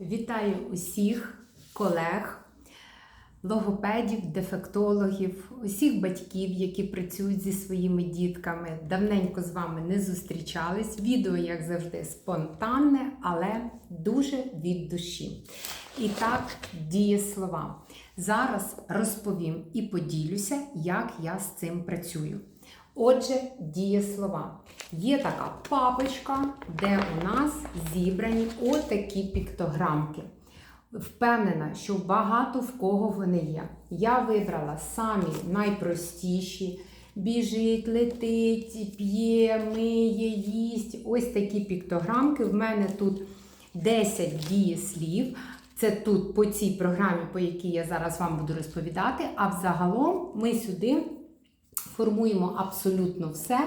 Вітаю усіх колег, логопедів, дефектологів, усіх батьків, які працюють зі своїми дітками. Давненько з вами не зустрічались. Відео, як завжди, спонтанне, але дуже від душі. І так, дієслова. Зараз розповім і поділюся, як я з цим працюю. Отже, дієслова. Є така папочка, де у нас зібрані отакі піктограмки. Впевнена, що багато в кого вони є. Я вибрала самі найпростіші: біжить, летить, п'є, миє, їсть. Ось такі піктограмки. В мене тут 10 дієслів. Це тут по цій програмі, по якій я зараз вам буду розповідати. А взагалом ми сюди формуємо абсолютно все,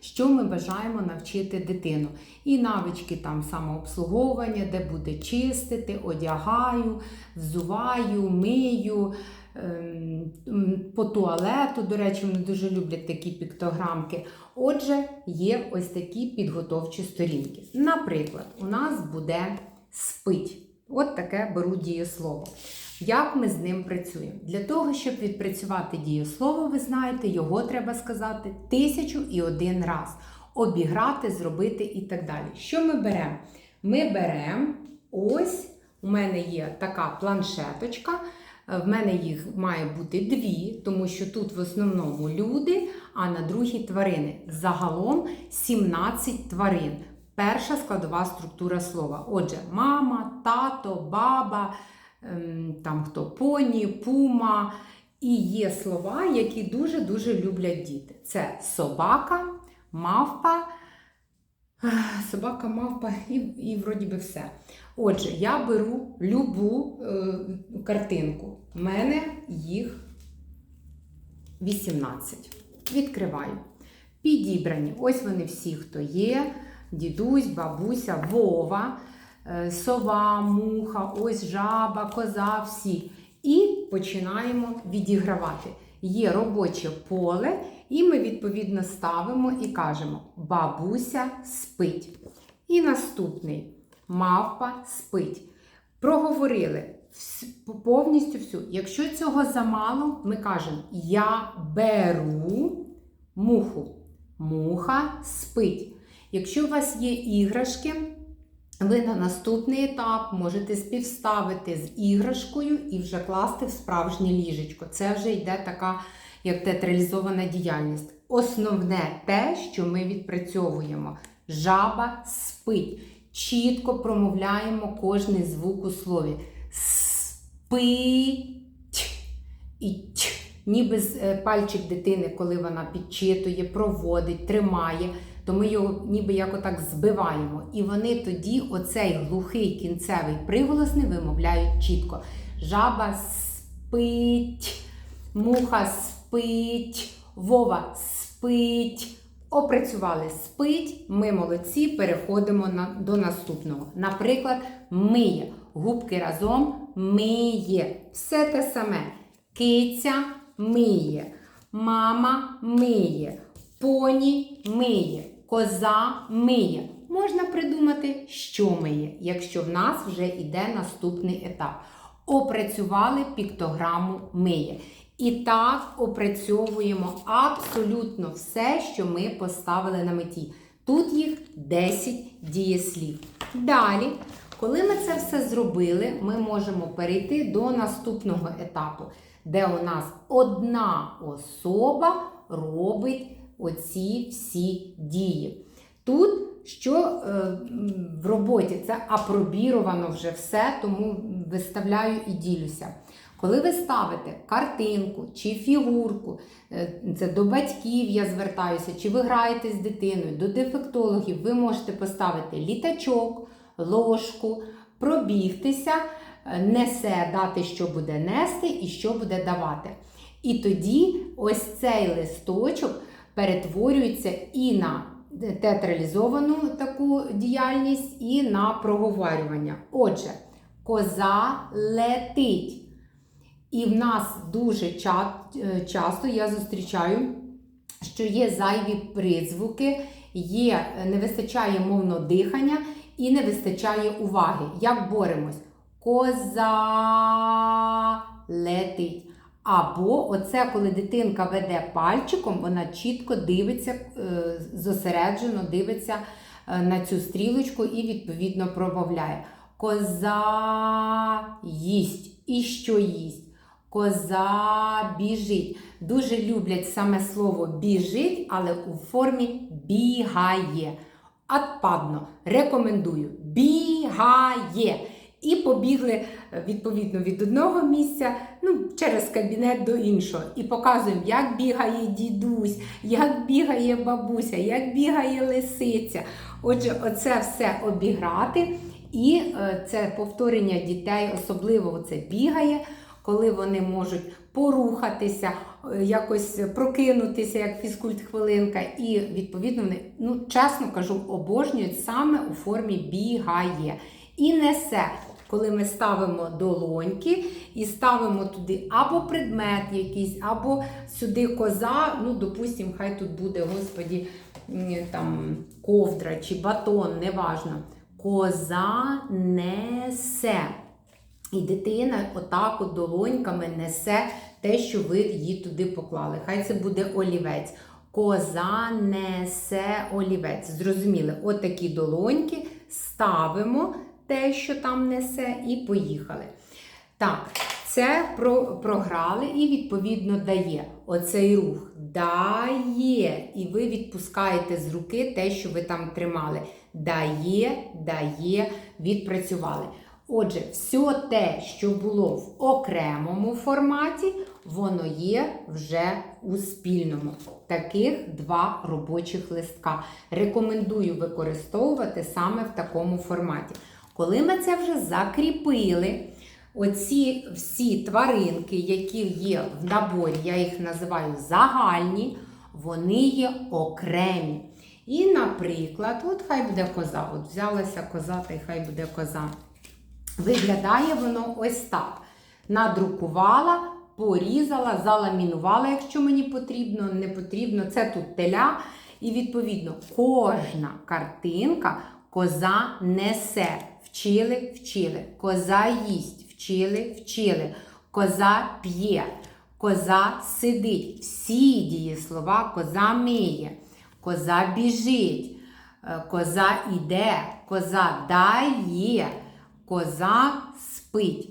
що ми бажаємо навчити дитину. І навички там самообслуговування, де буде чистити, одягаю, взуваю, мию. ем, По туалету, до речі, вони дуже люблять такі піктограмки. Отже, є ось такі підготовчі сторінки. Наприклад, у нас буде спить. От таке беру дієслово. Як ми з ним працюємо? Для того, щоб відпрацювати дієслово, ви знаєте, його треба сказати тисячу і один раз. Обіграти, зробити і так далі. Що ми беремо? Ми беремо ось, у мене є така планшеточка. В мене їх має бути дві, тому що тут в основному люди, а на другій тварини. Загалом 17 тварин. Перша складова структура слова. Отже, мама, тато, баба, ем, там хто поні, пума. І є слова, які дуже-дуже люблять діти. Це собака, мавпа, собака, мавпа і, і вроді би все. Отже, я беру любу е, картинку. У мене їх 18. Відкриваю. Підібрані. Ось вони всі, хто є. Дідусь, бабуся, Вова, е, сова, муха, ось жаба, коза, всі. І починаємо відігравати. Є робоче поле, і ми відповідно ставимо і кажемо: бабуся спить. І наступний мавпа спить. Проговорили повністю всю. Якщо цього замало, ми кажемо: Я беру муху. Муха спить. Якщо у вас є іграшки, ви на наступний етап можете співставити з іграшкою і вже класти в справжнє ліжечко. Це вже йде така як театралізована діяльність. Основне те, що ми відпрацьовуємо. Жаба спить. Чітко промовляємо кожний звук у слові. Спить і ть. Ніби е, пальчик дитини, коли вона підчитує, проводить, тримає, то ми його ніби як отак збиваємо. І вони тоді оцей глухий кінцевий приголосний вимовляють чітко. Жаба спить, муха спить, Вова спить. Опрацювали спить, ми молодці, переходимо на, до наступного. Наприклад, миє. Губки разом миє. Все те саме. Киця миє. Мама миє. Поні миє. Коза миє. Можна придумати, що миє, якщо в нас вже йде наступний етап. Опрацювали піктограму миє. І так опрацьовуємо абсолютно все, що ми поставили на меті. Тут їх 10 дієслів. Далі, коли ми це все зробили, ми можемо перейти до наступного етапу, де у нас одна особа робить оці всі дії. Тут що е, в роботі це апробіровано вже все, тому виставляю і ділюся. Коли ви ставите картинку чи фігурку, е, це до батьків я звертаюся, чи ви граєте з дитиною, до дефектологів, ви можете поставити літачок, ложку, пробігтися, е, несе, дати, що буде нести і що буде давати. І тоді ось цей листочок перетворюється і на театралізовану таку діяльність, і на проговорювання. Отже, коза летить. І в нас дуже е, часто я зустрічаю, що є зайві призвуки, є, е, не вистачає мовного дихання і не вистачає уваги. Як боремось? Коза летить. Або оце, коли дитинка веде пальчиком, вона чітко дивиться, е, зосереджено дивиться е, на цю стрілочку і відповідно промовляє. Коза їсть. І що їсть? Коза біжить. Дуже люблять саме слово біжить, але у формі бігає. Отпадно. Рекомендую. Бігає. І побігли е, відповідно від одного місця ну, через кабінет до іншого. І показуємо, як бігає дідусь, як бігає бабуся, як бігає лисиця. Отже, оце все обіграти. І е, це повторення дітей, особливо це бігає, коли вони можуть порухатися, е, якось прокинутися, як фізкульт-хвилинка. І відповідно вони, ну чесно кажу, обожнюють саме у формі бігає. І несе, коли ми ставимо долоньки і ставимо туди або предмет якийсь, або сюди коза, ну, допустимо, хай тут буде, господі, там ковдра чи батон, неважно. Коза несе. І дитина отак от долоньками несе те, що ви її туди поклали. Хай це буде олівець. Коза несе олівець. Зрозуміли, от долоньки ставимо те, що там несе, і поїхали. Так, це про, програли і відповідно дає оцей рух. Дає. І ви відпускаєте з руки те, що ви там тримали. Дає, дає, відпрацювали. Отже, все те, що було в окремому форматі, воно є вже у спільному. Таких два робочих листка. Рекомендую використовувати саме в такому форматі. Коли ми це вже закріпили, оці всі тваринки, які є в наборі, я їх називаю загальні, вони є окремі. І, наприклад, от хай буде коза. От взялася коза, та й хай буде коза. Виглядає воно ось так. Надрукувала, порізала, заламінувала, якщо мені потрібно, не потрібно. Це тут теля. І відповідно кожна картинка коза несе. Вчили, вчили. Коза їсть, вчили, вчили. Коза п'є, коза сидить. Всі дієслова коза миє, коза біжить, е, коза іде, коза дає, коза спить.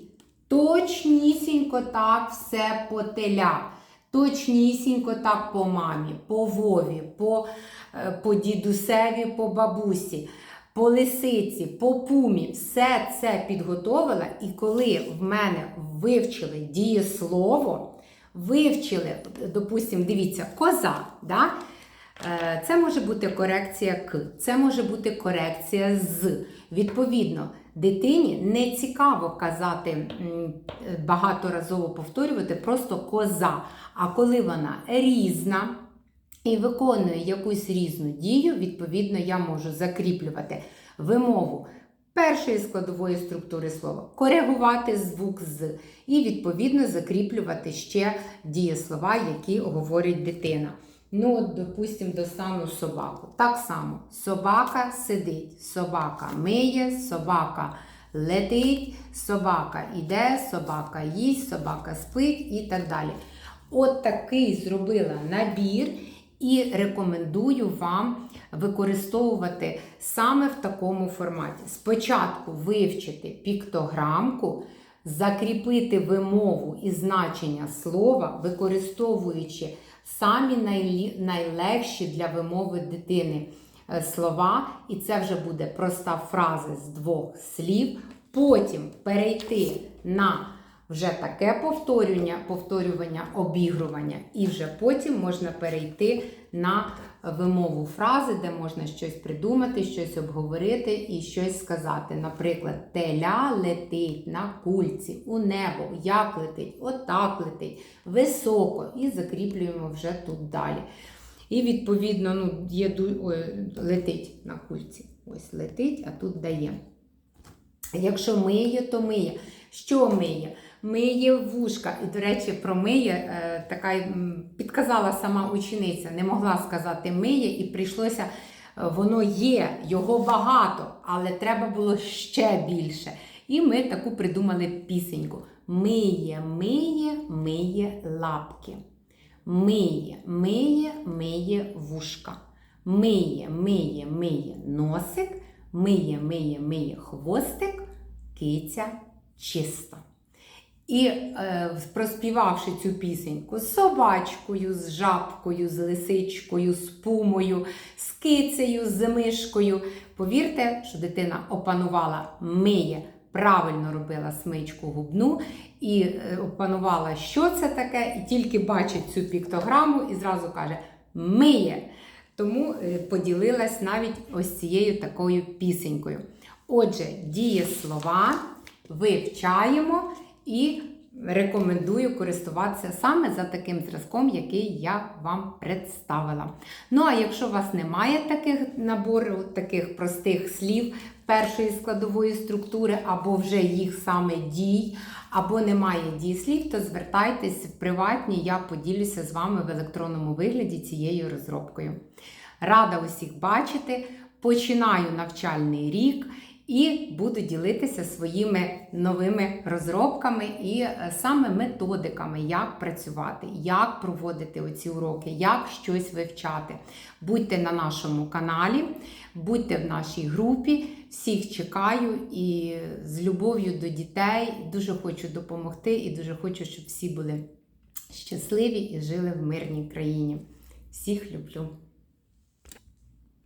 Точнісінько так все по телях. Точнісінько так по мамі, по Вові, по, е, по дідусеві, по бабусі, по лисиці, по пумі. Все це підготовила. І коли в мене вивчили дієслово, вивчили, допустимо, дивіться, коза. Да? Е, Це може бути корекція к, це може бути корекція з. Відповідно, дитині не цікаво казати багаторазово повторювати просто коза. А коли вона різна і виконує якусь різну дію, відповідно, я можу закріплювати вимову першої складової структури слова, коригувати звук з, і відповідно закріплювати ще дієслова, які говорить дитина. Ну, от, допустимо, достану собаку. Так само, собака сидить, собака миє, собака летить, собака іде, собака їсть, собака спить і так далі. От такий зробила набір і рекомендую вам використовувати саме в такому форматі. Спочатку вивчити піктограмку, закріпити вимову і значення слова, використовуючи самі найлегші для вимови дитини е, слова, і це вже буде проста фраза з двох слів. Потім перейти на вже таке повторювання, повторювання, обігрування, і вже потім можна перейти на вимову фрази, де можна щось придумати, щось обговорити і щось сказати. Наприклад, теля летить на кульці у небо, як летить, отак летить, високо, і закріплюємо вже тут далі. І відповідно, ну, є ой, летить на кульці. Ось летить, а тут дає. Якщо миє, то миє. Що миє? Миє вушка. І, до речі, про миє е, така підказала сама учениця, не могла сказати миє, і прийшлося, е, воно є, його багато, але треба було ще більше. І ми таку придумали пісеньку. Миє, миє, миє лапки. Миє, миє, миє вушка. Миє, миє, миє носик. Миє, миє, миє хвостик. Киця чиста. І е, проспівавши цю пісеньку з собачкою, з жабкою, з лисичкою, з пумою, з кицею, з мишкою, повірте, що дитина опанувала миє, правильно робила смичку губну і е, опанувала, що це таке, і тільки бачить цю піктограму і зразу каже миє. Тому е, поділилась навіть ось цією такою пісенькою. Отже, дієслова вивчаємо і рекомендую користуватися саме за таким зразком, який я вам представила. Ну, а якщо у вас немає таких набору, таких простих слів першої складової структури, або вже їх саме дій, або немає дієслів, то звертайтесь в приватні, я поділюся з вами в електронному вигляді цією розробкою. Рада усіх бачити. Починаю навчальний рік і буду ділитися своїми новими розробками і е, саме методиками, як працювати, як проводити оці уроки, як щось вивчати. Будьте на нашому каналі, будьте в нашій групі. Всіх чекаю і з любов'ю до дітей дуже хочу допомогти і дуже хочу, щоб всі були щасливі і жили в мирній країні. Всіх люблю!